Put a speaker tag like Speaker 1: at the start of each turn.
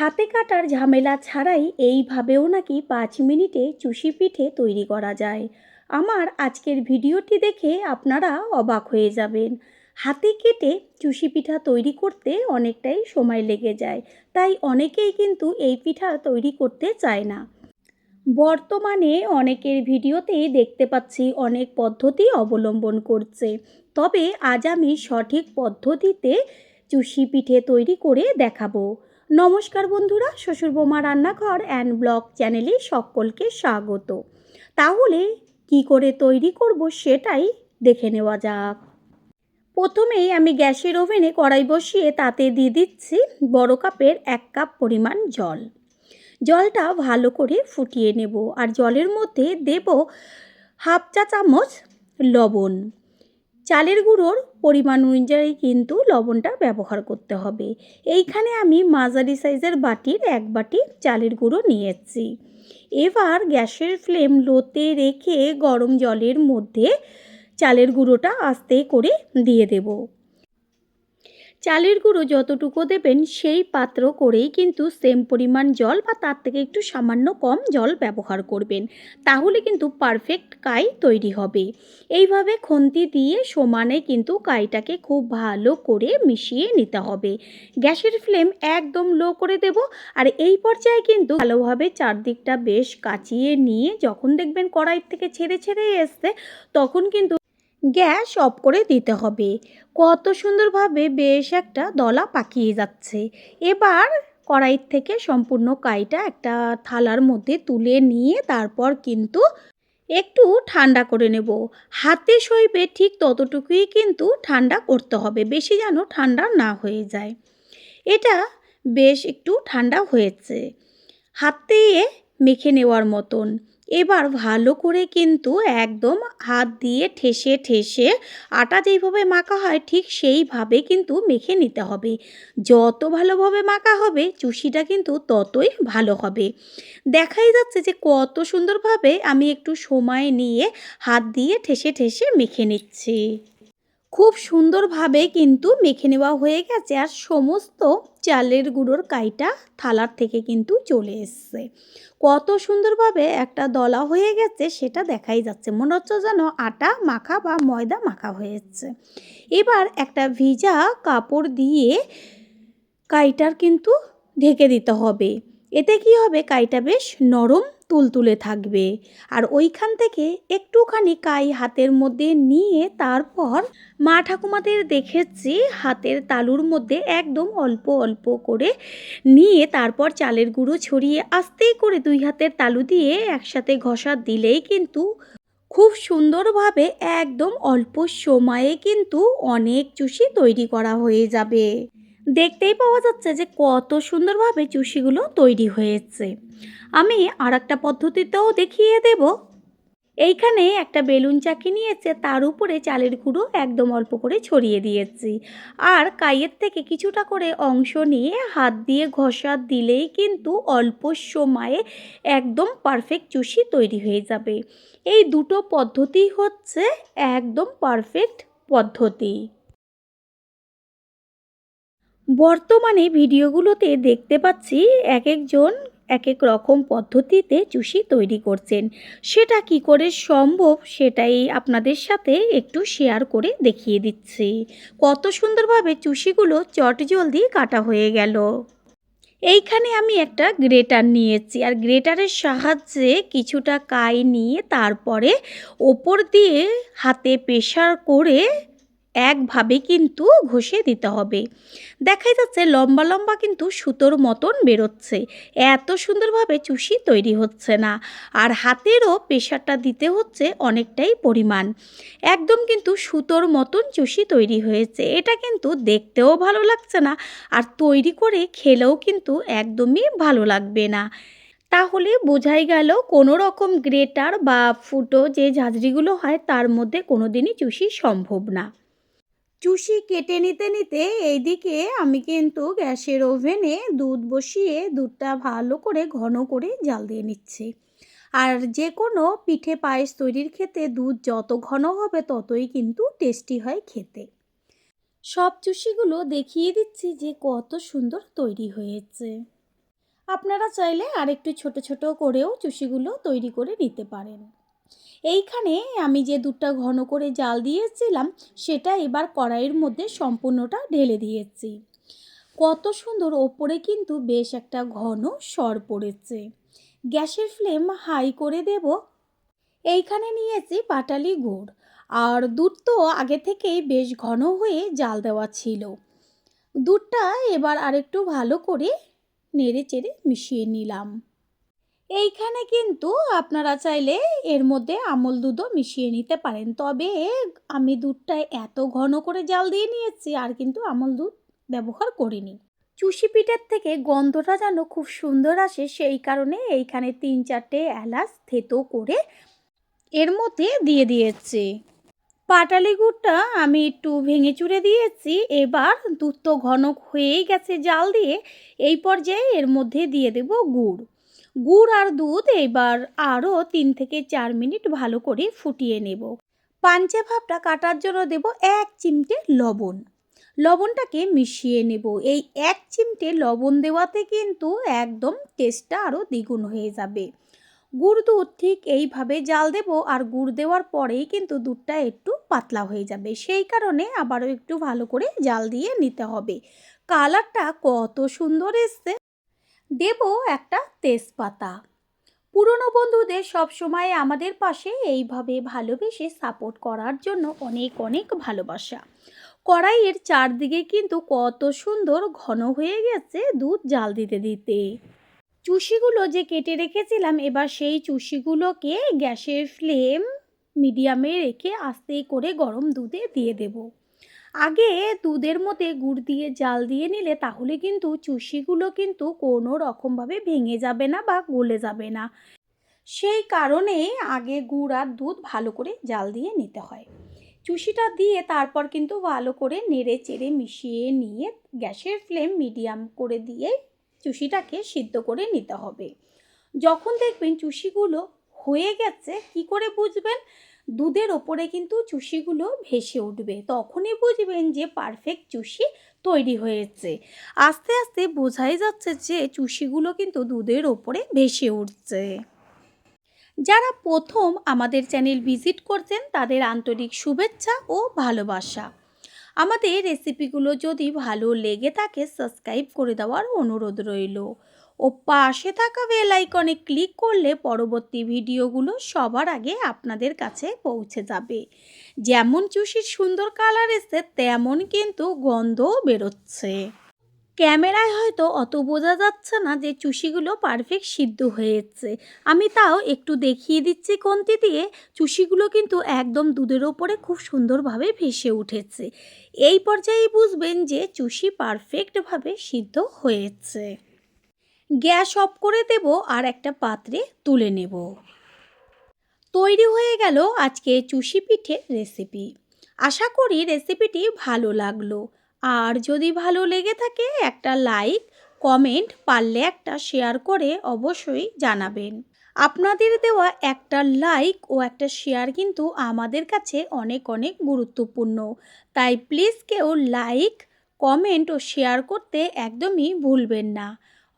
Speaker 1: হাতে কাটার ঝামেলা ছাড়াই এইভাবেও নাকি পাঁচ মিনিটে চুষি পিঠে তৈরি করা যায়। আমার আজকের ভিডিওটি দেখে আপনারা অবাক হয়ে যাবেন। হাতে কেটে চুষি পিঠা তৈরি করতে অনেকটাই সময় লেগে যায়, তাই অনেকেই কিন্তু এই পিঠা তৈরি করতে চায় না। বর্তমানে অনেকের ভিডিওতেই দেখতে পাচ্ছি অনেক পদ্ধতি অবলম্বন করছে, তবে আজ আমি সঠিক পদ্ধতিতে চুষি পিঠে তৈরি করে দেখাবো। নমস্কার বন্ধুরা, শ্বশুর বোমা রান্নাঘর অ্যান্ড ব্লগ চ্যানেলে সকলকে স্বাগত। তাহলে কি করে তৈরি করব সেটাই দেখে নেওয়া যাক। প্রথমেই আমি গ্যাসের ওভেনে কড়াই বসিয়ে তাতে দিয়ে দিচ্ছি বড় কাপের এক কাপ পরিমাণ জল। জলটা ভালো করে ফুটিয়ে নেব আর জলের মধ্যে দেব হাফ চা চামচ লবণ। চালের গুঁড়োর পরিমাণ অনুযায়ী কিন্তু লবণটা ব্যবহার করতে হবে। এইখানে আমি মাঝারি সাইজের বাটির এক বাটি চালের গুঁড়ো নিয়েছি। এবার গ্যাসের ফ্লেম লোতে রেখে গরম জলের মধ্যে চালের গুঁড়োটা আস্তে করে দিয়ে দেবো। চালের গুঁড়ো যতটুকু দেবেন সেই পাত্র করেই কিন্তু সেম পরিমাণ জল বা তার থেকে একটু সামান্য কম জল ব্যবহার করবেন। তাহলে কিন্তু পারফেক্ট কাই তৈরি হবে। এইভাবে খুন্তি দিয়ে সমানে কিন্তু কাইটাকে খুব ভালো করে মিশিয়ে নিতে হবে। গ্যাসের ফ্লেম একদম লো করে দেব আর এই পর্যায়ে কিন্তু ভালোভাবে চারদিকটা বেশ কাচিয়ে নিয়ে যখন দেখবেন কড়াই থেকে ছেড়ে ছেড়ে এসছে, তখন কিন্তু গ্যাস অফ করে দিতে হবে। কত সুন্দরভাবে বেশ একটা দলা পাকিয়ে যাচ্ছে। এবার কড়াইয়ের থেকে সম্পূর্ণ কাইটা একটা থালার মধ্যে তুলে নিয়ে তারপর কিন্তু একটু ঠান্ডা করে নেব। হাতে সইবে ঠিক ততটুকুই কিন্তু ঠান্ডা করতে হবে, বেশি যেন ঠান্ডা না হয়ে যায়। এটা বেশ একটু ঠান্ডা হয়েছে। হাত মেখে নেওয়ার মতন। এবার ভালো করে কিন্তু একদম হাত দিয়ে ঠেসে ঠেসে আটা যেইভাবে মাখা হয় ঠিক সেইভাবে কিন্তু মেখে নিতে হবে। যত ভালোভাবে মাখা হবে চুষিটা কিন্তু ততই ভালো হবে। দেখাই যাচ্ছে যে কত সুন্দরভাবে আমি একটু সময় নিয়ে হাত দিয়ে ঠেসে ঠেসে মেখে নিচ্ছি। খুব সুন্দরভাবে কিন্তু মেখে নেওয়া হয়ে গেছে আর সমস্ত চালের গুঁড়োর কাইটা থালার থেকে কিন্তু চলে এসছে। কত সুন্দরভাবে একটা দলা হয়ে গেছে সেটা দেখাই যাচ্ছে। মনে হচ্ছে যেন আটা মাখা বা ময়দা মাখা হয়েছে। এবার একটা ভিজা কাপড় দিয়ে কাইটার কিন্তু ঢেকে দিতে হবে। এতে কি হবে? কাইটা বেশ নরম তুলতুলে থাকবে। আর ওইখান থেকে একটুখানি কাই হাতের মধ্যে নিয়ে তারপর মা ঠাকুমাদের দেখেছি, হাতের তালুর মধ্যে একদম অল্প অল্প করে নিয়ে তারপর চালের গুঁড়ো ছড়িয়ে আস্তে করে দুই হাতের তালু দিয়ে একসাথে ঘষা দিলেই কিন্তু খুব সুন্দরভাবে একদম অল্প সময়ে কিন্তু অনেক চুষি তৈরি করা হয়ে যাবে। দেখতেই পাওয়া যাচ্ছে যে কত সুন্দরভাবে চুষিগুলো তৈরি হয়েছে। আমি আর একটা পদ্ধতিতেও দেখিয়ে দেব। এইখানে একটা বেলুন চাকি নিয়েছে, তার উপরে চালের গুঁড়ো একদম অল্প করে ছড়িয়ে দিয়েছি। আর কাইয়ের থেকে কিছুটা করে অংশ নিয়ে হাত দিয়ে ঘষা দিলেই কিন্তু অল্প সময়ে একদম পারফেক্ট চুষি তৈরি হয়ে যাবে। এই দুটো পদ্ধতি হচ্ছে একদম পারফেক্ট পদ্ধতি। বর্তমানে ভিডিওগুলোতে দেখতে পাচ্ছি এক একজন এক এক রকম পদ্ধতিতে চুষি তৈরি করছেন। সেটা কি করে সম্ভব সেটাই আপনাদের সাথে একটু শেয়ার করে দেখিয়ে দিচ্ছি। কত সুন্দরভাবে চুষিগুলো চট জলদি কাটা হয়ে গেল। এইখানে আমি একটা গ্রেটার নিয়েছি আর গ্রেটারের সাহায্যে কিছুটা কাই নিয়ে তারপরে ওপর দিয়ে হাতে প্রেশার করে একভাবে কিন্তু ঘষে দিতে হবে। দেখাই যাচ্ছে লম্বা লম্বা কিন্তু সুতোর মতন বেরোচ্ছে। এত সুন্দরভাবে চুষি তৈরি হচ্ছে না। আর হাতেরও প্রেশারটা দিতে হচ্ছে অনেকটাই পরিমাণ। একদম কিন্তু সুতোর মতন চুষি তৈরি হয়েছে। এটা কিন্তু দেখতেও ভালো লাগছে না। আর তৈরি করে খেলেও কিন্তু একদমই ভালো লাগবে না। তাহলে বোঝাই গেল কোনো রকম গ্রেটার বা ফুটো যে ঝাঁঝরিগুলো হয় তার মধ্যে কোনো দিনই চুষি সম্ভব না। চুষি কেটে নিতে নিতে এইদিকে আমি কিন্তু গ্যাসের ওভেনে দুধ বসিয়ে দুধটা ভালো করে ঘন করে জাল দিয়ে নিচ্ছি। আর যে কোনো পিঠে পায়েস তৈরির ক্ষেত্রে দুধ যত ঘন হবে ততই কিন্তু টেস্টি হয় খেতে। সব চুষিগুলো দেখিয়ে দিচ্ছি যে কত সুন্দর তৈরি হয়েছে। আপনারা চাইলে আরেকটু ছোট ছোট করেও চুষিগুলো তৈরি করে নিতে পারেন। এইখানে আমি যে দুধটা ঘন করে জাল দিয়েছিলাম, সেটা এবার কড়াইয়ের মধ্যে সম্পূর্ণটা ঢেলে দিয়েছি। কত সুন্দর ওপরে কিন্তু বেশ একটা ঘন সর পড়েছে। গ্যাসের ফ্লেম হাই করে দেব। এইখানে নিয়েছি পাটালি গুড়। আর দুধ তো আগে থেকেই বেশ ঘন হয়ে জাল দেওয়া ছিল। দুধটা এবার আরেকটু ভালো করে নেড়ে চেড়ে মিশিয়ে নিলাম। এইখানে কিন্তু আপনারা চাইলে এর মধ্যে আমল দুধও মিশিয়ে নিতে পারেন। তবে আমি দুধটা এত ঘন করে জাল দিয়ে নিয়েছি, আর কিন্তু আমল দুধ ব্যবহার করিনি। চুষি পিঠের থেকে গন্ধটা যেন খুব সুন্দর আসে, সেই কারণে এইখানে তিন চারটে এলাচ থেতো করে এর মধ্যে দিয়ে দিয়েছি। পাটালি গুড়টা আমি একটু ভেঙে চুড়ে দিয়েছি, এবার দুধ তো ঘন হয়েই গেছে জাল দিয়ে, এই পর্যায়ে এর মধ্যে দিয়ে দেব গুড়। গুড় আর দুধ এবার আরও তিন থেকে চার মিনিট ভালো করে ফুটিয়ে নেব। পাঞ্চে ভাবটা কাটার জন্য দেব এক চিমটে লবণ। লবণটাকে মিশিয়ে নেব। এই এক চিমটে লবণ দেওয়াতে কিন্তু একদম টেস্টটা আরও দ্বিগুণ হয়ে যাবে। গুড় দুধ ঠিক এইভাবে জাল দেব আর গুড় দেওয়ার পরেই কিন্তু দুধটা একটু পাতলা হয়ে যাবে। সেই কারণে আবারও একটু ভালো করে জাল দিয়ে নিতে হবে। কালারটা কত সুন্দর এসছে। দেব একটা তেজপাতা। পুরনো বন্ধুদের সবসময় আমাদের পাশে এইভাবে ভালোবেসে সাপোর্ট করার জন্য অনেক অনেক ভালোবাসা। কড়াইয়ের চারদিকে কিন্তু কত সুন্দর ঘন হয়ে গেছে দুধ জাল দিতে দিতে। চুষিগুলো যে কেটে রেখেছিলাম, এবার সেই চুষিগুলোকে গ্যাসের ফ্লেম মিডিয়ামে রেখে আস্তে করে গরম দুধে দিয়ে দেব। আগে দুধের মধ্যে গুড় দিয়ে, জাল দিয়ে নিলে তাহলে কিন্তু চুষিগুলো কিন্তু কোনো রকমভাবে ভেঙে যাবে না বা গলে যাবে না। সেই কারণে আগে গুড় আর দুধ ভালো করে জাল দিয়ে নিতে হয়। চুষিটা দিয়ে তারপর কিন্তু ভালো করে নেড়ে চেড়ে মিশিয়ে নিয়ে গ্যাসের ফ্লেম মিডিয়াম করে দিয়ে চুষিটাকে সিদ্ধ করে নিতে হবে। যখন দেখবেন চুষিগুলো হয়ে গেছে, কি করে বুঝবেন? দুধের ওপরে কিন্তু চুষিগুলো ভেসে উঠবে। তখনই বুঝবেন যে পারফেক্ট চুষি তৈরি হয়েছে। আস্তে আস্তে বোঝাই যাচ্ছে যে চুষিগুলো কিন্তু দুধের ওপরে ভেসে উঠছে। যারা প্রথম আমাদের চ্যানেল ভিজিট করছেন, তাদের আন্তরিক শুভেচ্ছা ও ভালোবাসা। আমাদের রেসিপিগুলো যদি ভালো লেগে থাকে সাবস্ক্রাইব করে দেওয়ার অনুরোধ রইল। ও পাশে থাকা বেল আইকনে ক্লিক করলে পরবর্তী ভিডিওগুলো সবার আগে আপনাদের কাছে পৌঁছে যাবে। যেমন চুষির সুন্দর কালার এসছে, তেমন কিন্তু গন্ধও বেরোচ্ছে। ক্যামেরায় হয়তো অত বোঝা যাচ্ছে না যে চুষিগুলো পারফেক্ট সিদ্ধ হয়েছে। আমি তাও একটু দেখিয়ে দিচ্ছি কন্তি দিয়ে। চুষিগুলো কিন্তু একদম দুধের ওপরে খুব সুন্দরভাবে ভেসে উঠেছে। এই পর্যায়ে বুঝবেন যে চুষি পারফেক্টভাবে সিদ্ধ হয়েছে। গ্যাস অফ করে দেব আর একটা পাত্রে তুলে নেব। তৈরি হয়ে গেল আজকে চুষি পিঠের রেসিপি। আশা করি রেসিপিটি ভালো লাগল। আর যদি ভালো লেগে থাকে একটা লাইক, কমেন্ট, পারলে একটা শেয়ার করে অবশ্যই জানাবেন। আপনাদের দেওয়া একটা লাইক ও একটা শেয়ার কিন্তু আমাদের কাছে অনেক অনেক গুরুত্বপূর্ণ। তাই প্লিজ কেউ লাইক, কমেন্ট ও শেয়ার করতে একদমই ভুলবেন না।